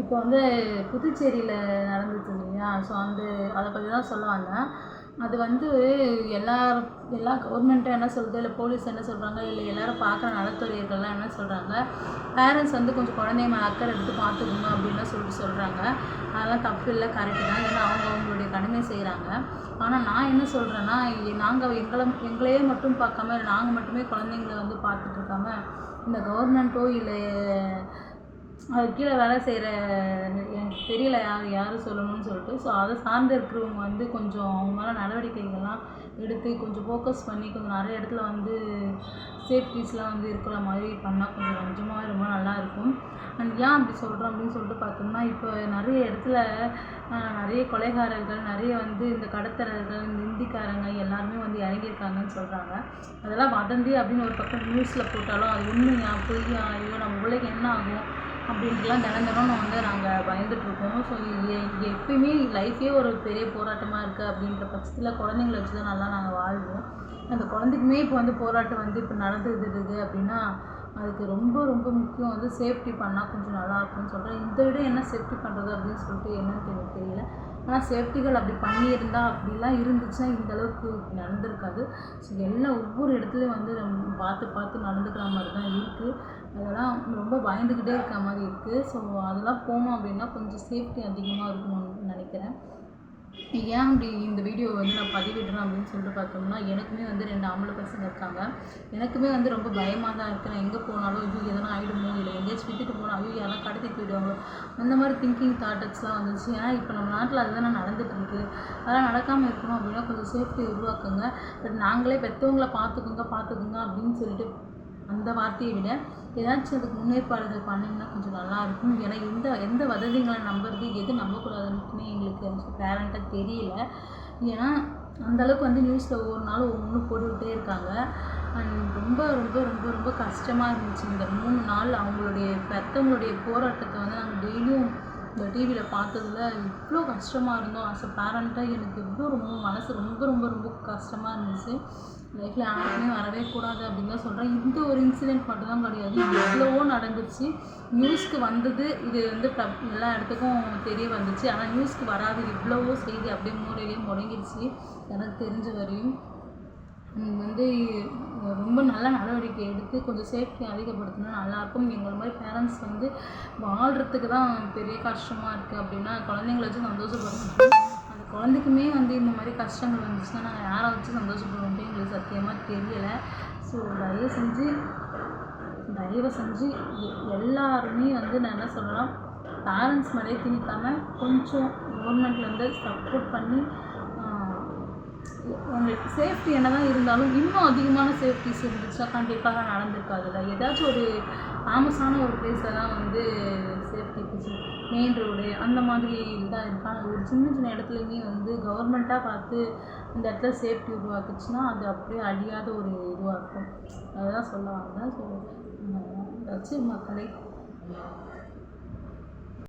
இப்போ வந்து புதுச்சேரியில் நடந்துச்சு இல்லையா? ஸோ வந்து அதை பற்றி தான் சொல்ல வந்தேன். அது வந்து எல்லா எல்லா கவர்மெண்ட்டும் என்ன சொல்லுது இல்லை போலீஸ் என்ன சொல்கிறாங்க இல்லை எல்லாரும் பார்க்குற நலத்துறையர்கள்லாம் என்ன சொல்கிறாங்க பேரண்ட்ஸ் வந்து கொஞ்சம் குழந்தைங்க மேலே அக்கறை எடுத்து பார்த்துக்கணும் அப்படின்லாம் சொல்லிட்டு சொல்கிறாங்க அதெல்லாம் தப்பு இல்லை கரெக்டு தான். ஏன்னா அவங்க அவங்களுடைய கடமை செய்கிறாங்க ஆனால் நான் என்ன சொல்கிறேன்னா நாங்கள் எங்களை எங்களையே மட்டும் பார்க்காம நாங்கள் மட்டுமே குழந்தைங்கள வந்து பார்த்துட்ருக்காம இந்த கவர்மெண்ட்டோ இல்லை அது கீழே வேலை செய்கிற எனக்கு தெரியல யார் யார் சொல்லணும்னு சொல்லிட்டு. ஸோ அதை சார்ந்து இருக்கிறவங்க வந்து கொஞ்சம் அவங்க மேலே நடவடிக்கைகள்லாம் எடுத்து கொஞ்சம் ஃபோக்கஸ் பண்ணி கொஞ்சம் நிறைய இடத்துல வந்து சேஃப்டிஸ்லாம் வந்து இருக்கிற மாதிரி பண்ணால் கொஞ்சம் கொஞ்சமாக ரொம்ப நல்லாயிருக்கும் அண்ட் ஏன் அப்படி சொல்கிறோம் அப்படின்னு சொல்லிட்டு பார்த்தோம்னா இப்போ நிறைய இடத்துல நிறைய கொலைகாரர்கள் நிறைய வந்து இந்த கடத்தரர்கள் இந்த இந்திக்காரங்க எல்லாருமே வந்து இறங்கியிருக்காங்கன்னு சொல்கிறாங்க அதெல்லாம் வதந்தி அப்படின்னு ஒரு பக்கம் நியூஸில் போட்டாலும் அது உண்மையா பொய்யா ஐயோ நம்ம பிள்ளைக்கு என்ன ஆகும்? அப்படின்ட்டுலாம் தினம் தினம் வந்து நாங்கள் பயந்துட்டுருக்கோம் ஸோ எப்பயுமே லைஃபே ஒரு பெரிய போராட்டமாக இருக்குது அப்படின்ற பட்சத்தில் குழந்தைங்கள வச்சு தான் நல்லா நாங்கள் வாழ்வோம். அந்த குழந்தைக்குமே இப்போ வந்து போராட்டம் வந்து இப்போ நடந்துகிட்டு இருக்குது அப்படின்னா அதுக்கு ரொம்ப ரொம்ப முக்கியம் வந்து சேஃப்டி பண்ணால் கொஞ்சம் நல்லா இருக்கும்னு சொல்கிறேன் இதை விட என்ன சேஃப்டி பண்ணுறது அப்படின்னு சொல்லிட்டு என்னன்னு எனக்கு தெரியல. ஆனால் சேஃப்டிகள் அப்படி பண்ணியிருந்தா அப்படிலாம் இருந்துச்சுன்னா இந்த அளவுக்கு நடந்திருக்காது. ஸோ எல்லா ஒவ்வொரு இடத்துலையும் வந்து நம்ம பார்த்து பார்த்து நடந்துக்கிற மாதிரி தான் இருக்குது அதெல்லாம் ரொம்ப பயந்துக்கிட்டே இருக்க மாதிரி இருக்குது ஸோ அதெல்லாம் போனோம் அப்படின்னா கொஞ்சம் சேஃப்டி அதிகமாக இருக்கணும்னு நினைக்கிறேன். ஏன் அப்படி இந்த வீடியோ வந்து நான் பதிவிடுறேன் அப்படின்னு சொல்லிட்டு பார்த்தோம்னா எனக்குமே வந்து ரெண்டு ஆம்பளை பசங்க இருக்காங்க. எனக்குமே வந்து ரொம்ப பயமாக தான் இருக்குது நான் எங்கே போனாலும் ஐயோ எதனா ஆகிடுமோ இல்லை எங்கேயாச்சும் விட்டுட்டு போனால் ஐயோ யாரெல்லாம் கடத்திட்டு போயிடுவாங்களோ? அந்த மாதிரி திங்கிங் தாட்டட்ஸ்லாம் வந்துச்சு. ஏன்னா இப்போ நம்ம நாட்டில் அதுதானே நடந்துட்டு இருக்கு. அதெல்லாம் நடக்காமல் இருக்கணும் அப்படின்னா கொஞ்சம் சேஃப்டி உருவாக்குங்க. பட் நாங்களே பெற்றவங்கள பார்த்துக்குங்க பார்த்துக்குங்க அப்படின்னு சொல்லிட்டு அந்த வார்த்தையை விட ஏதாச்சும் அதுக்கு முன்னேற்பாடுகள் பண்ணிங்கன்னா கொஞ்சம் நல்லாயிருக்கும். ஏன்னா எந்த எந்த வதந்திகளை நம்புறது எது நம்பக்கூடாதுன்னு எங்களுக்கு பேரண்ட்டாக தெரியல. ஏன்னா அந்தளவுக்கு வந்து நியூஸில் ஒவ்வொரு நாளும் ஒவ்வொன்று போட்டுக்கிட்டே இருக்காங்க. அண்ட் ரொம்ப ரொம்ப ரொம்ப ரொம்ப கஷ்டமாக இருந்துச்சு. இந்த மூணு நாள் அவங்களுடைய பெற்றவங்களுடைய போராட்டத்தை வந்து நாங்கள் டெய்லியும் இந்த டிவியில் பார்த்ததுல இவ்வளோ கஷ்டமாக இருந்தோம். ஆஸ் அ பேரண்ட்டாக எனக்கு இவ்வளோ ரொம்ப மனசு ரொம்ப ரொம்ப ரொம்ப கஷ்டமாக இருந்துச்சு. லைஃப்பில் யாருக்குமே வரவே கூடாது அப்படின்னு தான் சொல்கிறேன் இந்த ஒரு இன்சிடெண்ட் மட்டும் தான் கிடையாது. எவ்வளவோ நடந்துச்சு. நியூஸ்க்கு வந்தது இது வந்து எல்லா இடத்துக்கும் தெரிய வந்துச்சு. ஆனால் நியூஸ்க்கு வராது இவ்வளவோ செய்தி அப்படியே மூலையிலேயே முடங்கிடுச்சு எனக்கு தெரிஞ்ச வரையும். வந்து ரொம்ப நல்ல நடவடிக்கை எடுத்து கொஞ்சம் சேஃப்டி அதிகப்படுத்தினா நல்லாயிருக்கும் எங்களை மாதிரி பேரண்ட்ஸ் வந்து வாழ்கிறதுக்கு தான் பெரிய கஷ்டமாக இருக்குது அப்படின்னா குழந்தைங்கள வச்சு சந்தோஷப்படுத்தணும் அந்த குழந்தைக்குமே வந்து இந்த மாதிரி கஷ்டங்கள் வந்துச்சுன்னா நாங்கள் யாரை வச்சு சந்தோஷப்படுவோம்ட்டு எங்களுக்கு சத்தியமாக தெரியலை. ஸோ தயவு செஞ்சு தயவு செஞ்சு எ- எல்லாருமே வந்து நான் என்ன சொல்லலாம் பேரண்ட்ஸ் மேலே திணிக்காமல் கொஞ்சம் கவர்மெண்ட்லேருந்து சப்போர்ட் பண்ணி உங்களுக்கு சேஃப்டி என்ன தான் இருந்தாலும் இன்னும் அதிகமான சேஃப்டிஸ் இருந்துச்சுன்னா கண்டிப்பாக நடந்திருக்காதுல்ல. ஏதாச்சும் ஒரு ஃபேமஸான ஒரு பிளேஸில் தான் வந்து சேஃப்டி மெயின் ரோடு அந்த மாதிரி தான் இருக்கு ஒரு சின்ன சின்ன இடத்துலையுமே வந்து கவர்மெண்ட்டாக பார்த்து இந்த இடத்துல சேஃப்டி உருவாக்குச்சுன்னா அது அப்படியே அழியாத ஒரு இதுவாக இருக்கும். அதுதான் சொல்ல வந்தேன் ஸோ வச்சு மக்களை.